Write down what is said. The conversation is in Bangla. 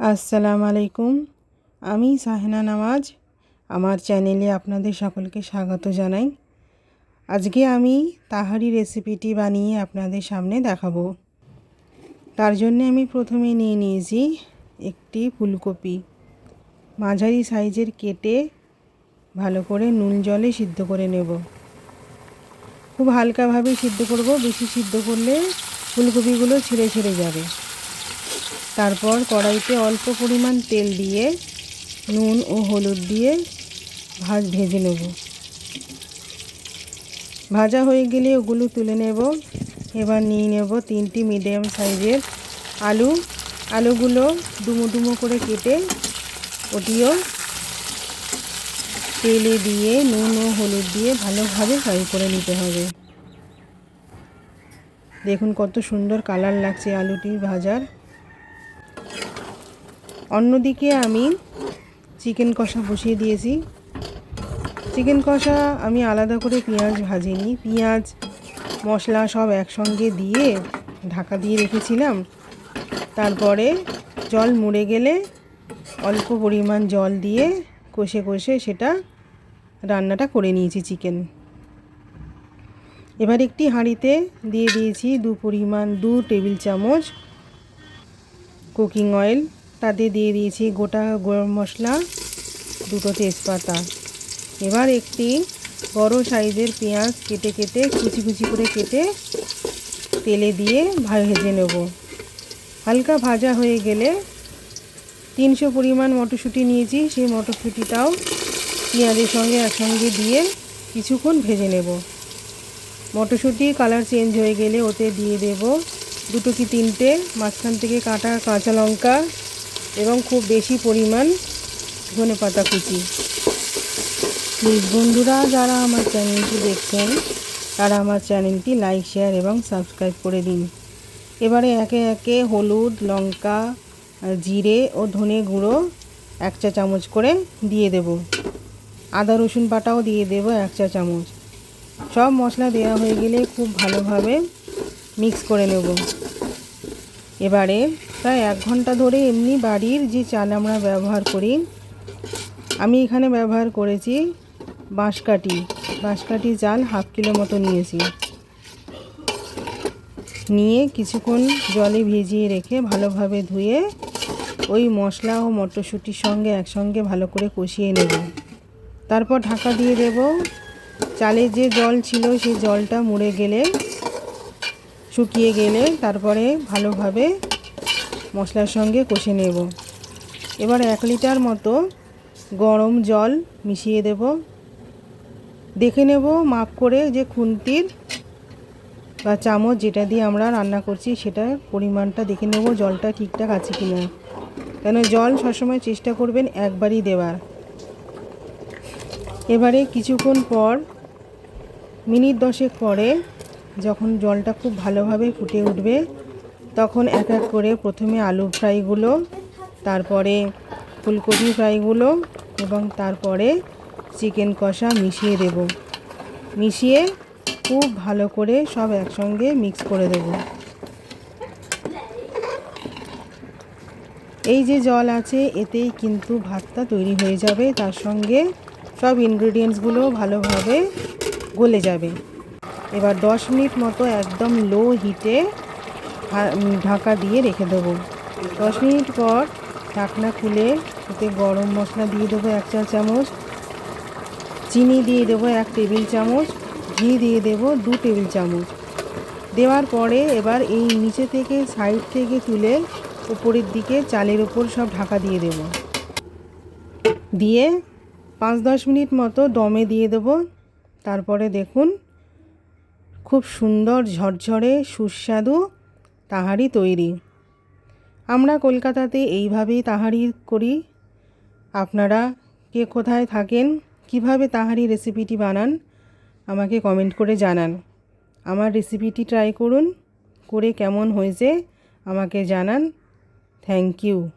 আসসালামু আলাইকুম। আমি সাহেনা নামাজ। আমার চ্যানেলে আপনাদের সকলকে স্বাগত জানাই। আজকে আমি তাহারি রেসিপিটি বানিয়ে আপনাদের সামনে দেখাবো। তার জন্য আমি প্রথমে নিয়ে নিয়েছি একটি ফুলকপি। মাঝারি সাইজের কেটে ভালো করে নুন জলে সিদ্ধ করে নেব। খুব হালকাভাবে সিদ্ধ করব। বেশি সিদ্ধ করলে ফুলকপিগুলো ছিঁড়ে ছিঁড়ে যাবে। তারপর কড়াইতে অল্প পরিমাণ তেল দিয়ে, নুন ও হলুদ দিয়ে ভাজ ভেজে নেব। ভাজা হয়ে গেলে ওগুলো তুলে নেব। এবার নিয়ে নেব তিনটি মিডিয়াম সাইজের আলু। আলুগুলো ডুমো ডুমো করে কেটে ওটিও তেলে দিয়ে, নুন ও হলুদ দিয়ে ভালোভাবে ফ্রাই করে নিতে হবে। দেখুন কত সুন্দর কালার লাগছে আলুটি ভাজার। অন্যদিকে আমি চিকেন কষা বসিয়ে দিয়েছি। চিকেন কষা আমি আলাদা করে পেঁয়াজ ভাজিনি। পেঁয়াজ, মশলা সব একসঙ্গে দিয়ে ঢাকা দিয়ে রেখেছিলাম। তারপরে জল মুড়ে গেলে অল্প পরিমাণ জল দিয়ে কষে কষে সেটা রান্নাটা করে নিয়েছি চিকেন। এবার একটি হাঁড়িতে দিয়ে দিয়েছি দু পরিমাণ দু টেবিল চামচ কুকিং অয়েল। তাতে দিয়ে দিয়েছি গোটা গরম মশলা, দুটো তেজপাতা। এবার একটি বড় সাইজের পেঁয়াজ কেটে কেটে, কুচি কুচি করে কেটে তেলে দিয়ে ভেজে নেব। হালকা ভাজা হয়ে গেলে তিনশো পরিমাণ মটরশুঁটি নিয়েছি, সেই মটরশুঁটিটাও পেঁয়াজের সঙ্গে একসঙ্গে দিয়ে কিছুক্ষণ ভেজে নেব। মটরশুঁটি কালার চেঞ্জ হয়ে গেলে ওতে দিয়ে দেব দুটো কি তিনটে, মাঝখান থেকে কাটা কাঁচা লঙ্কা এবং খুব বেশি পরিমাণ ধনে পাতা কুচি। প্লিজ বন্ধুরা, যারা আমার চ্যানেলটি দেখছেন, তারা আমার চ্যানেলটি লাইক শেয়ার এবং সাবস্ক্রাইব করে দিন। এবারে একে একে হলুদ, লঙ্কা জিরে ও ধনে গুঁড়ো এক চা চামচ করে দিয়ে দেব। আদা, রসুন বাটাও দিয়ে দেব এক চা চামচ। সব মশলা দেওয়া হয়ে গেলে খুব ভালোভাবে মিক্স করে নেব। এবারে প্রায় এক ঘণ্টা ধরে এমনি বাড়ির যে চাল আমরা ব্যবহার করি, আমি এখানে ব্যবহার করেছি বাঁশকাঠি। বাঁশকাঠি চাল হাফ কিলো মতো নিয়েছি। নিয়ে কিছুক্ষণ জলে ভিজিয়ে রেখে ভালোভাবে ধুয়ে ওই মশলা ও মটরশুঁটির সঙ্গে একসঙ্গে ভালো করে কষিয়ে নেব। তারপর ঢাকা দিয়ে দেব চালের যে জল ছিল সেই জলটা মুড়ে গেলে, শুকিয়ে গেলে তারপরে ভালোভাবে মশলার সঙ্গে কষে নেব। এবার এক লিটার মতো গরম জল মিশিয়ে দেব। দেখে নেব মাপ করে যে খুন্তির বা চামচ যেটা দিয়ে আমরা রান্না করছি সেটার পরিমাণটা দেখে নেব জলটা ঠিকঠাক আছে কি না কেন জল সবসময় চেষ্টা করবেন একবারই দেওয়ার। এবারে কিছুক্ষণ পর, মিনিট দশেক পরে যখন জলটা খুব ভালোভাবে ফুটে উঠবে তখন এক এক করে প্রথমে আলু ফ্রাইগুলো, তারপরে ফুলকপি ফ্রাইগুলো এবং তারপরে চিকেন কষা মিশিয়ে দেব। মিশিয়ে খুব ভালো করে সব একসঙ্গে মিক্স করে দেব। এই যে জল আছে, এতেই কিন্তু ভাতটা তৈরি হয়ে যাবে। তার সঙ্গে সব ইনগ্রিডিয়েন্টসগুলো ভালোভাবে গলে যাবে। এবার দশ মিনিট মতো একদম লো হিটে ঢাকা দিয়ে রেখে দেবো। দশ মিনিট পর ঢাকনা খুলে ওতে গরম মশলা দিয়ে দেবো এক চা চামচ, চিনি দিয়ে দেবো এক টেবিল চামচ, ঘি দিয়ে দেবো দু টেবিল চামচ। দেওয়ার পরে এবার এই নিচে থেকে সাইড থেকে তুলে উপরের দিকে চালের ওপর সব ঢাকা দিয়ে দেব। দিয়ে পাঁচ দশ মিনিট মতো দমে দিয়ে দেবো। তারপরে দেখুন, খুব সুন্দর ঝরঝরে সুস্বাদু তাহারি তৈরি। আমরা কলকাতাতে এইভাবেই তাহারি করি। আপনারা কে কোথায় থাকেন, কীভাবে তাহারি রেসিপিটি বানান, আমাকে কমেন্ট করে জানান। আমার রেসিপিটি ট্রাই করুন, করে কেমন হয়েছে, আমাকে জানান। Thank you